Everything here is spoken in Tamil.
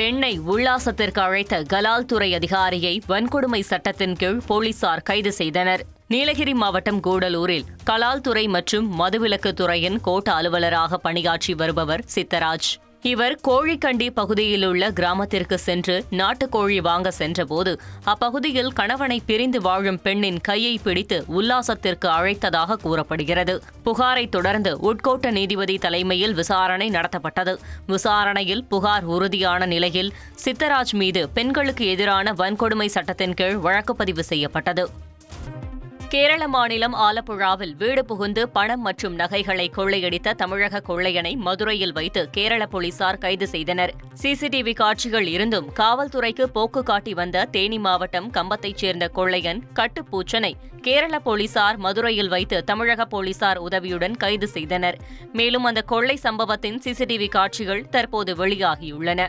பெண்ணை உல்லாசத்திற்கு அழைத்த கலால் துறை அதிகாரியை வன்கொடுமை சட்டத்தின் கீழ் போலீசார் கைது செய்தனர். நீலகிரி மாவட்டம் கூடலூரில் கலால் துறை மற்றும் மதுவிலக்கு துறையின் கோட்ட அலுவலராக பணியாற்றி வருபவர் சித்தராஜ். இவர் கோழிக்கண்டி பகுதியில் உள்ள கிராமத்திற்கு சென்று நாட்டுக்கோழி வாங்க சென்றபோது அப்பகுதியில் கணவனை பிரிந்து வாழும் பெண்ணின் கையை பிடித்து உல்லாசத்திற்கு அழைத்ததாக கூறப்படுகிறது. புகாரை தொடர்ந்து உட்கோட்ட நீதிபதி தலைமையில் விசாரணை நடத்தப்பட்டது. விசாரணையில் புகார் உறுதியான நிலையில் சித்தராஜ் மீது பெண்களுக்கு எதிரான வன்கொடுமை சட்டத்தின் கீழ் வழக்கு பதிவு செய்யப்பட்டது. கேரள மாநிலம் ஆலப்புழாவில் வீடு புகுந்து பணம் மற்றும் நகைகளை கொள்ளையடித்த தமிழக கொள்ளையனை மதுரையில் வைத்து கேரள போலீசார் கைது செய்தனர். சிசிடிவி காட்சிகள் இருந்தும் காவல்துறைக்கு போக்கு காட்டி வந்த தேனி மாவட்டம் கம்பத்தைச் சேர்ந்த கொள்ளையன் கட்டுப்பூச்சனை கேரள போலீசார் மதுரையில் வைத்து தமிழக போலீசார் உதவியுடன் கைது செய்தனர். மேலும் அந்த கொள்ளை சம்பவத்தின் சிசிடிவி காட்சிகள் தற்போது வெளியாகியுள்ளன.